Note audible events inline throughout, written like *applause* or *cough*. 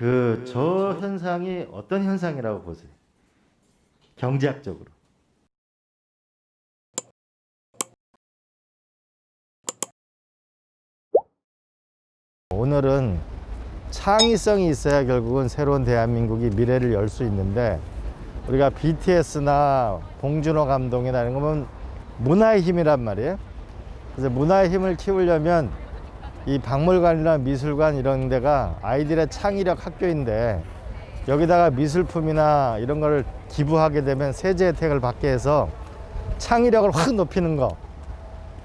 그 저 현상이 어떤 현상이라고 보세요? 경제학적으로. 오늘은 창의성이 있어야 결국은 새로운 대한민국이 미래를 열 수 있는데 우리가 BTS나 봉준호 감독이나 이런 거면 문화의 힘이란 말이에요. 그래서 문화의 힘을 키우려면 이 박물관이나 미술관 이런 데가 아이들의 창의력 학교인데 여기다가 미술품이나 이런 걸 기부하게 되면 세제 혜택을 받게 해서 창의력을 확 높이는 거.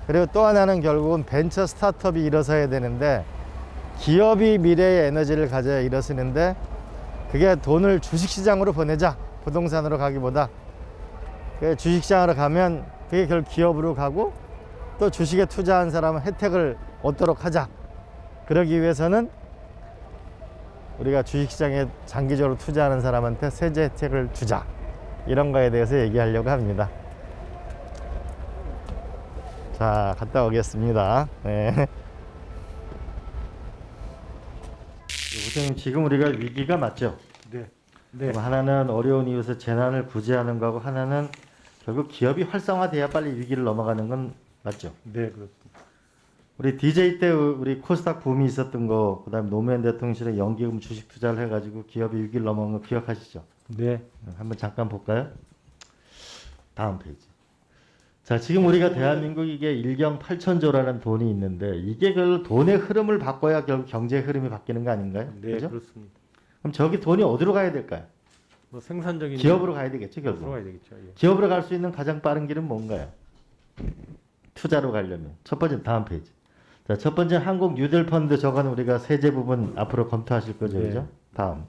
그리고 또 하나는 결국은 벤처 스타트업이 일어서야 되는데 기업이 미래의 에너지를 가져야 일어서는데 그게 돈을 주식시장으로 보내자 부동산으로 가기보다 그 주식시장으로 가면 그게 결국 기업으로 가고 또 주식에 투자한 사람은 혜택을 얻도록 하자 그러기 위해서는 우리가 주식시장에 장기적으로 투자하는 사람한테 세제 혜택을 주자 이런 거에 대해서 얘기하려고 합니다 자 갔다 오겠습니다 네. *laughs* 선생님 지금 우리가 위기가 맞죠? 네. 네. 하나는 어려운 이유에서 재난을 구제하는 거고 하나는 결국 기업이 활성화돼야 빨리 위기를 넘어가는 건 맞죠? 네, 그렇습니다. 우리 DJ 때 우리 코스닥 붐이 있었던 거 그다음에 노무현 대통령실에 연기금 주식 투자를 해가지고 기업이 위기를 넘어간 거 기억하시죠? 네. 한번 잠깐 볼까요? 다음 페이지. 자, 지금 우리가 대한민국 이게 1경 8천조라는 돈이 있는데 이게 그 돈의 흐름을 바꿔야 결국 경제 흐름이 바뀌는 거 아닌가요? 네, 그죠? 그렇습니다. 그럼 저기 돈이 어디로 가야 될까요? 뭐 생산적인 기업으로 가야 되겠죠, 기업으로 결국. 가야 되겠죠. 예. 기업으로 갈 수 있는 가장 빠른 길은 뭔가요? 투자로 가려면 첫 번째 다음 페이지. 자, 첫 번째 한국 뉴딜 펀드 저거는 우리가 세제 부분 앞으로 검토하실 거죠, 네. 그죠? 다음.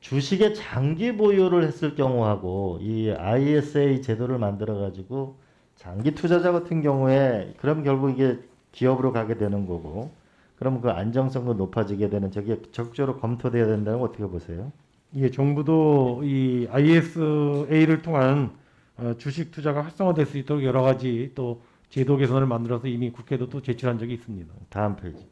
주식의 장기 보유를 했을 경우하고 이 ISA 제도를 만들어 가지고 장기 투자자 같은 경우에 그럼 결국 이게 기업으로 가게 되는 거고 그럼 그 안정성도 높아지게 되는 저게 적극적으로 검토돼야 된다는 거 어떻게 보세요? 예, 정부도 이 ISA를 통한 어, 주식 투자가 활성화될 수 있도록 여러 가지 또 제도 개선을 만들어서 이미 국회도 또 제출한 적이 있습니다. 다음 페이지.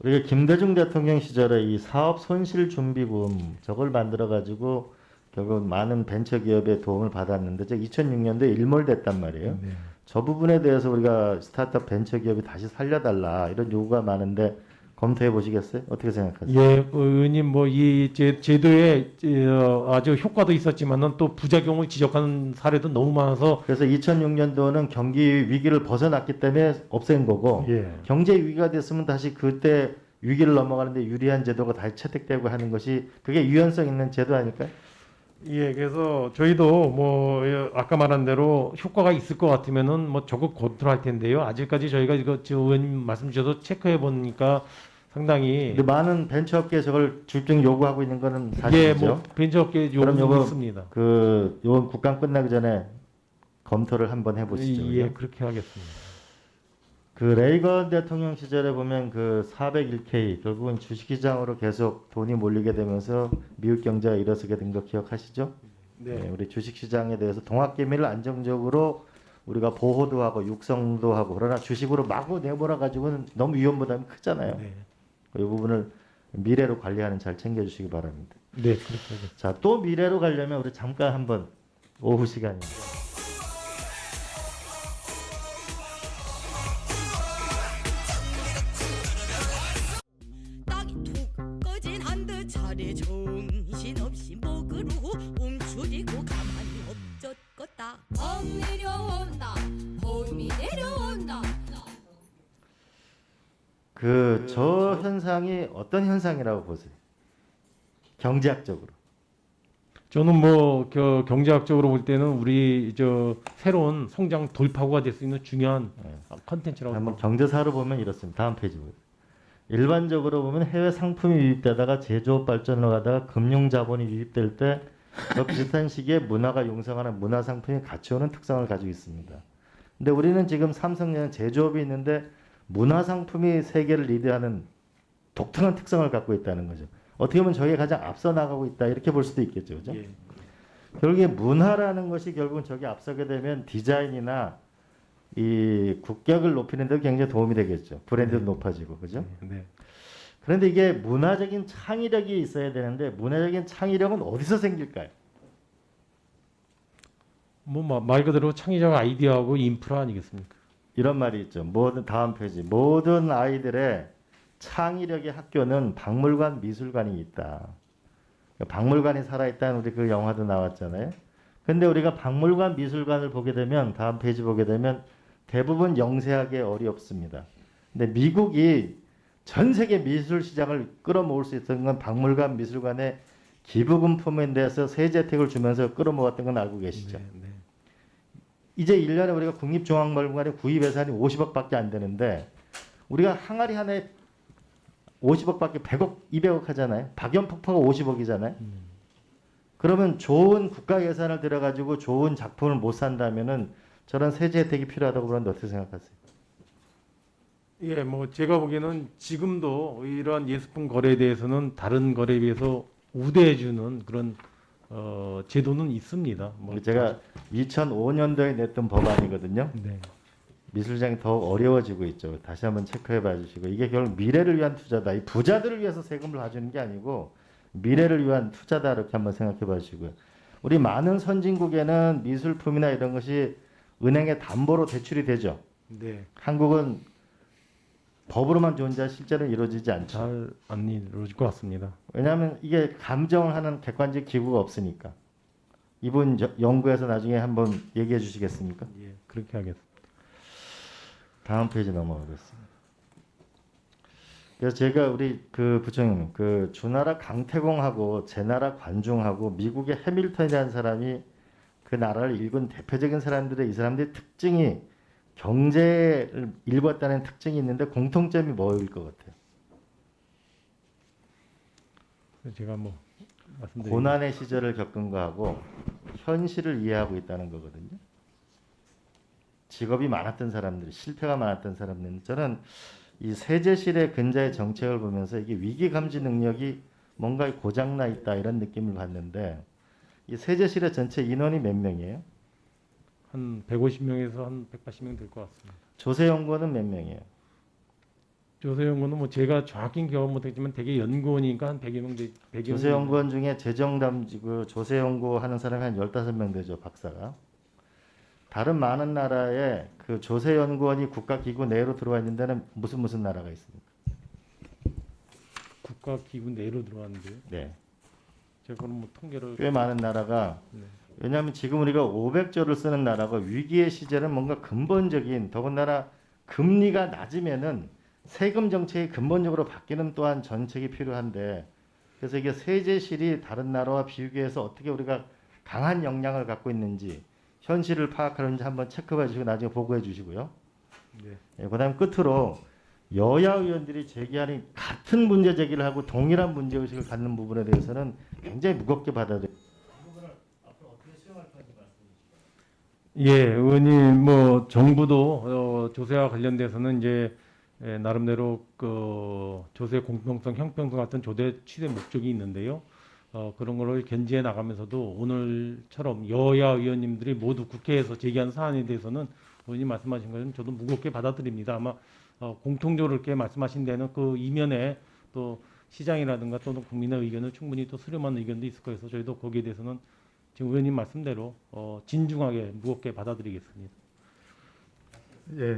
우리가 김대중 대통령 시절에 이 사업 손실 준비금 저걸 만들어 가지고 결국 많은 벤처 기업의 도움을 받았는데 저 2006년도에 일몰됐단 말이에요. 네. 저 부분에 대해서 우리가 스타트업 벤처 기업이 다시 살려달라 이런 요구가 많은데 검토해 보시겠어요? 어떻게 생각하세요? 예, 어, 의원님 뭐 이 제도에 어, 아주 효과도 있었지만은 또 부작용을 지적하는 사례도 너무 많아서 그래서 2006년도는 경기 위기를 벗어났기 때문에 없앤 거고 예. 경제 위기가 됐으면 다시 그때 위기를 넘어가는데 유리한 제도가 다시 채택되고 하는 것이 그게 유연성 있는 제도 아닐까요? 예, 그래서 저희도 뭐 예, 아까 말한 대로 효과가 있을 것 같으면은 뭐 적극 검토할 텐데요. 아직까지 저희가 이거 지금 의원님 말씀 주셔서 체크해 보니까 상당히 근데 많은 벤처업계 저걸 집중 요구하고 있는 거는 예, 사실이죠. 뭐 벤처업계 그럼 요구 요거 있습니다. 그 요번 국감 끝나기 전에 검토를 한번 해보시죠. 예, 그죠? 그렇게 하겠습니다. 그 레이건 대통령 시절에 보면 그 401k 결국은 주식시장으로 계속 돈이 몰리게 되면서 미국 경제가 일어서게 된 거 기억하시죠? 네, 우리 주식시장에 대해서 동학개미를 안정적으로 우리가 보호도 하고 육성도 하고 그러나 주식으로 마구 내몰아 가지고는 너무 위험 부담이 크잖아요. 네, 이 부분을 미래로 관리하는 잘 챙겨주시기 바랍니다. 네, 그렇게 하겠습니다. 자, 또 미래로 가려면 우리 잠깐 한번 오후 시간입니다. 그 저 현상이 어떤 현상이라고 보세요? 경제학적으로. 저는 뭐 겨- 경제학적으로 볼 때는 우리 저 새로운 성장 돌파구가 될 수 있는 중요한 네. 컨텐츠라고 한번 경제사로 보면 이렇습니다. 다음 페이지 보세요. 일반적으로 보면 해외 상품이 유입되다가 제조업 발전을 가다가 금융 자본이 유입될 때그 비슷한 *laughs* 시기에 문화가 용성하는 문화 상품이 같이 오는 특성을 가지고 있습니다. 근데 우리는 지금 삼성에는 제조업이 있는데 문화 상품이 세계를 리드하는 독특한 특성을 갖고 있다는 거죠. 어떻게 보면 저게 가장 앞서 나가고 있다 이렇게 볼 수도 있겠죠, 그죠? 예. 결국에 문화라는 것이 결국은 저기 앞서게 되면 디자인이나 이 국격을 높이는 데 굉장히 도움이 되겠죠. 브랜드도 높아지고, 그죠? 네. 그런데 이게 문화적인 창의력이 있어야 되는데 문화적인 창의력은 어디서 생길까요? 뭐말 그대로 창의적 아이디어하고 인프라 아니겠습니까? 이런 말이 있죠. 모든 다음 페이지 모든 아이들의 창의력의 학교는 박물관 미술관이 있다. 박물관이 살아있다는 우리 그 영화도 나왔잖아요. 근데 우리가 박물관 미술관을 보게 되면 다음 페이지 보게 되면 대부분 영세하게 어렵습니다. 근데 미국이 전 세계 미술 시장을 끌어모을 수 있었던 건 박물관 미술관의 기부금 품에 대해서 세제 혜택을 주면서 끌어모았던 건 알고 계시죠? 네, 네. 이제 1년에 우리가 국립중앙박물관의 구입 예산이 50억밖에 안 되는데 우리가 항아리 하나에 50억밖에 100억, 200억 하잖아요. 박연폭파가 50억이잖아요. 그러면 좋은 국가 예산을 들여가지고 좋은 작품을 못 산다면은 저런 세제 혜택이 필요하다고 그러는데 어떻게 생각하세요? 예, 뭐 제가 보기에는 지금도 이러한 예술품 거래에 대해서는 다른 거래에 비해서 우대해주는 그런 어, 제도는 있습니다. 뭐 제가 2005년도에 냈던 법안이거든요. 네. 미술장이 더 어려워지고 있죠. 다시 한번 체크해 봐 주시고 이게 결국 미래를 위한 투자다. 이 부자들을 위해서 세금을 가주는 게 아니고 미래를 위한 투자다 이렇게 한번 생각해 봐 주시고요. 우리 많은 선진국에는 미술품이나 이런 것이 은행의 담보로 대출이 되죠. 네. 한국은 법으로만 존재 실제로는 이루어지지 않죠. 잘 안 이루어질 것 같습니다. 왜냐하면 이게 감정을 하는 객관적 기구가 없으니까. 이분 저- 연구해서 나중에 한번 얘기해 주시겠습니까? 예, 그렇게 하겠습니다. 다음 페이지 넘어가겠습니다. 그래서 제가 우리 그 부총님 그 주나라 강태공하고 제나라 관중하고 미국의 해밀턴이라는 사람이 그 나라를 일군 대표적인 사람들의 이 사람들의 특징이 경제를 읽었다는 특징이 있는데 공통점이 뭐일 것 같아요? 제가 뭐 말씀드린 고난의 시절을 겪은 거하고 현실을 이해하고 있다는 거거든요. 직업이 많았던 사람들, 실패가 많았던 사람들, 저는 이 세제실의 근자의 정책을 보면서 이게 위기 감지 능력이 뭔가 고장나 있다 이런 느낌을 받는데 이 세제실의 전체 인원이 몇 명이에요? 한 150명에서 한 180명 될 것 같습니다. 조세 연구원은 몇 명이에요? 조세 연구는 뭐 제가 정확히 기억 못했지만 되게 연구원이니까 한 100여 명 돼. 100여 명 조세 연구원 중에 재정 담지구 조세 연구 하는 사람이 한 15명 되죠, 박사가. 다른 많은 나라에 그 조세 연구원이 국가 기구 내로 들어와 있는 데는 무슨 무슨 나라가 있습니까? 국가 기구 내로 들어왔는데요. 네. 제가 그럼 뭐 통계를 꽤 많은 나라가 네. 왜냐하면 지금 우리가 500조를 쓰는 나라가 위기의 시절은 뭔가 근본적인 더군다나 금리가 낮으면은 세금 정책이 근본적으로 바뀌는 또한 정책이 필요한데 그래서 이게 세제실이 다른 나라와 비교해서 어떻게 우리가 강한 역량을 갖고 있는지 현실을 파악하는지 한번 체크해 주시고 나중에 보고해 주시고요. 네. 예, 그다음 끝으로 여야 의원들이 제기하는 같은 문제 제기를 하고 동일한 문제 의식을 갖는 부분에 대해서는 굉장히 무겁게 받아들여. 예, 의원님 뭐 정부도 어, 조세와 관련돼서는 이제 예, 나름대로 그 조세 공평성, 형평성 같은 조대 취대 목적이 있는데요. 어, 그런 거를 견지해 나가면서도 오늘처럼 여야 의원님들이 모두 국회에서 제기한 사안에 대해서는 의원님 말씀하신 것은 저도 무겁게 받아들입니다. 아마 어, 공통적으로 이렇게 말씀하신 데는 그 이면에 또 시장이라든가 또는 국민의 의견을 충분히 또 수렴하는 의견도 있을 거여서 저희도 거기에 대해서는 지금 의원님 말씀대로 어, 진중하게 무겁게 받아들이겠습니다. 예,